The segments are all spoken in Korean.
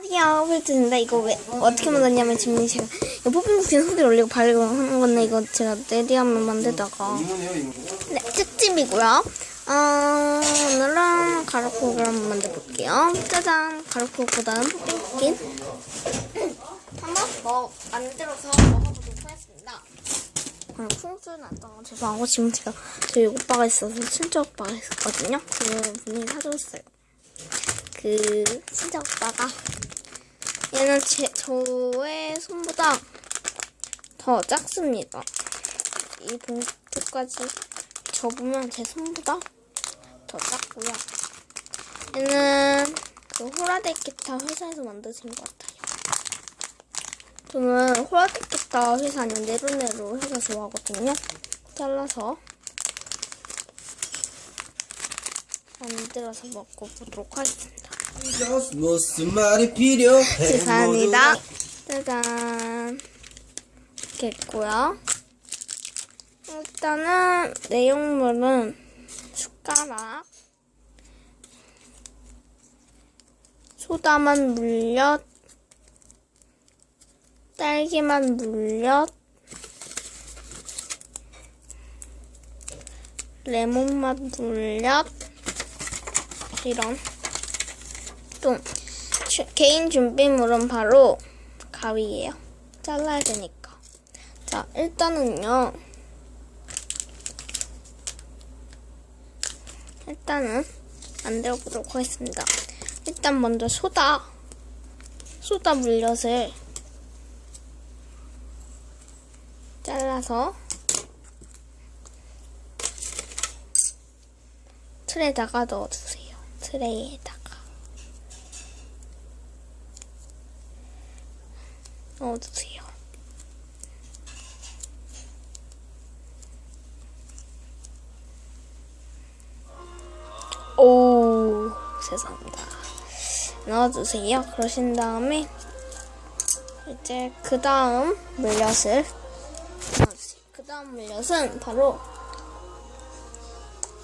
안녕하세요, 폴트입니다. 이거 왜 어떻게 만들냐면 지금 제가 이거 뽀삐뽀핀 소리 올리고 바르고 하는 건데 이거 제가 레디하면 만들다가. 네, 특집이고요. 어, 오늘은 가루코를 한번 만들어볼게요. 짜잔, 가루코보다는 뽀삐뽀핀 한번 뭐 만들어서 먹어보도록 하겠습니다. 아, 풍수는 났다가 죄송하고 지금 제가 저희 오빠가 있어서 친척 오빠가 있었거든요. 그 분이 사줬어요. 그 친척 오빠가 얘는 제 저의 손보다 더 작습니다. 이 봉투까지 접으면 제 손보다 더 작고요. 얘는 그 호라데키타 회사에서 만드신 것 같아요. 저는 호라데키타 회사 아니면 네로네로 회사 좋아하거든요. 잘라서 만들어서 먹어보도록 하겠습니다. 무슨 말이 필요해? 감사합니다. 짜잔. 이렇게 있고요. 일단은 내용물은 숟가락, 소다만 물엿, 딸기만 물엿, 레몬맛 물엿, 이런 또 주- 개인 준비물은 바로 가위예요. 잘라야 되니까. 자, 일단은요. 일단은 만들어 보도록 하겠습니다. 일단 먼저 소다, 소다 물엿을 잘라서 틀에다가 넣어주세요. 트레이에다가. 넣어주세요. 오, 죄송합니다. 넣어주세요. 그러신 다음에 이제 그 다음 물엿을. 그 다음 물엿은 바로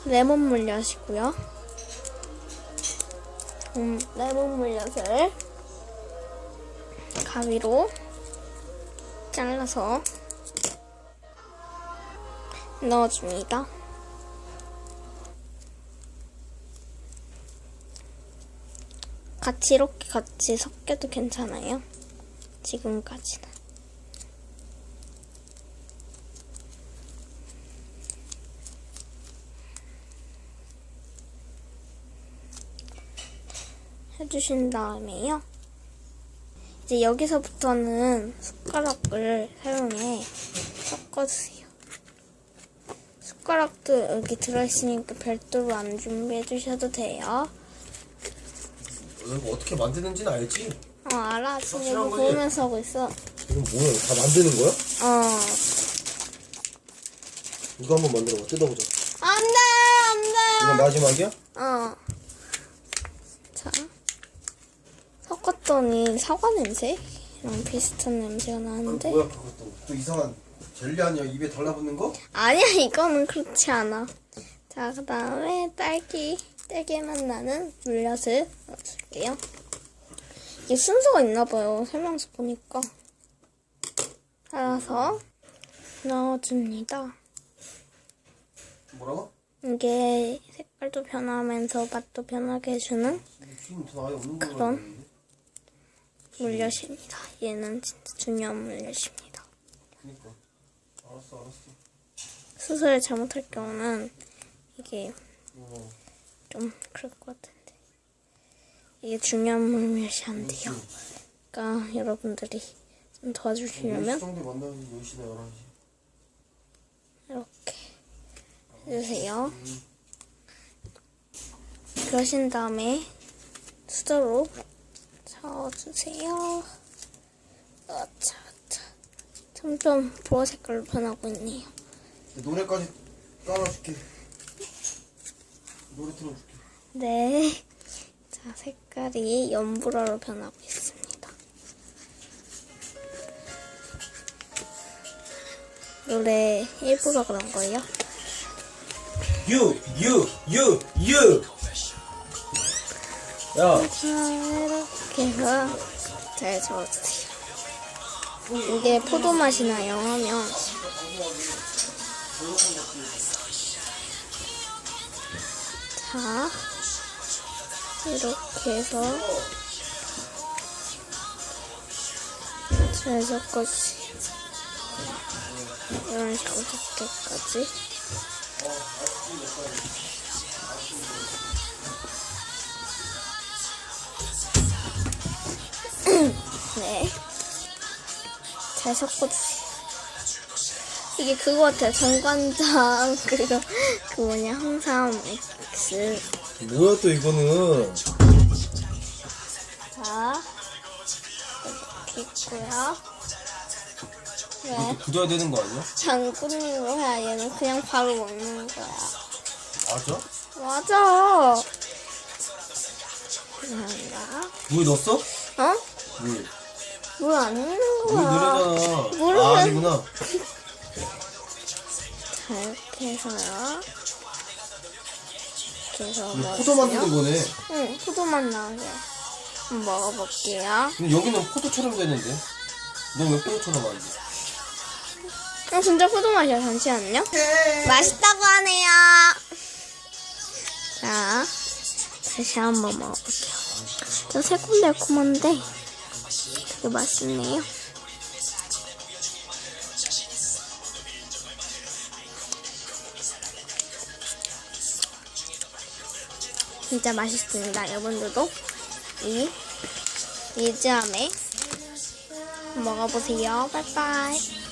레몬 물엿이고요. 음, 레몬 물엿을 가위로 잘라서 넣어줍니다. 같이 이렇게 같이 섞여도 괜찮아요. 지금까지는. 해주신 다음에요. 이제 여기서부터는 숟가락을 사용해 섞어주세요. 숟가락도 여기 들어있으니까 별도로 안 준비해 주셔도 돼요. 이거 어떻게 만드는지는 알지? 어, 알아. 지금 확실한 이거 거지? 보면서 하고 있어. 이건 뭐야? 다 만드는 거야? 어. 이거 한번 만들어봐. 뜯어보자. 안 돼! 안 이건 마지막이야? 돼! 어. 자. 섞었더니 사과 냄새랑 비슷한 냄새가 나는데. 뭐야 그것도 또 이상한 젤리 아니야? 입에 달라붙는 거? 아니야, 이거는 그렇지 않아. 자, 그 다음에 딸기, 딸기맛 나는 물엿을 넣어줄게요. 이게 순서가 있나봐요. 설명서 보니까. 따라서 넣어줍니다. 뭐라고? 이게 색깔도 변하면서 맛도 변하게 해주는 그런? 물엿입니다. 얘는 진짜 중요한 물엿입니다. 그니까. 알았어 알았어. 수술을 잘못할 경우는 이게 어. 좀 그럴 것 같은데 이게 중요한 물엿이 안 돼요. 그러니까 여러분들이 좀 도와주시려면 10시 정도에 만나는 10시나 11시. 이렇게 해주세요. 그러신 다음에 수저로 저어주세요. 어차, 어차. 점점 보라 색깔로 변하고 있네요. 노래까지 깔아줄게. 노래 틀어줄게. 네. 자, 색깔이 연보라로 변하고 있습니다. 노래 일부러 그런 거예요? 유, 유, 유, 유. 야, 자, 이렇게 해서 잘 저어주세요. 이게 포도 맛이 나요 하면 자 이렇게 해서 잘 섞어주세요. 이런 식으로 섞게까지. 네. 잘 섞어주세요. 이게 그거 같아요. 정관장, 그리고 그 뭐냐, 항상 X. 뭐야 또 이거는 자, 이렇게 있고요. 네. 굳어야 되는 거 아니야? 장군으로 해야 얘는 그냥 바로 먹는 거야. 맞아? 맞아. 감사합니다. 물 넣었어? 어? 물. 물안 넣는 물 거야. 넣으잖아. 물을 아 왜- 아니구나. 자, 이렇게 해서요. 이렇게 해서 이거 포도 만드는 먹었어요. 거네. 응, 포도맛 나게. 한번 먹어볼게요. 근데 여기는 포도처럼 되는데. 넌 왜 포도처럼 안 돼? 어, 진짜 포도맛이야. 잠시만요. 맛있다고 하네요. 자, 다시 한번 먹어볼게요. 좀 새콤달콤한데 되게 맛있네요. 진짜 맛있습니다. 여러분들도 이 이즈함에 먹어보세요. 빠이빠이.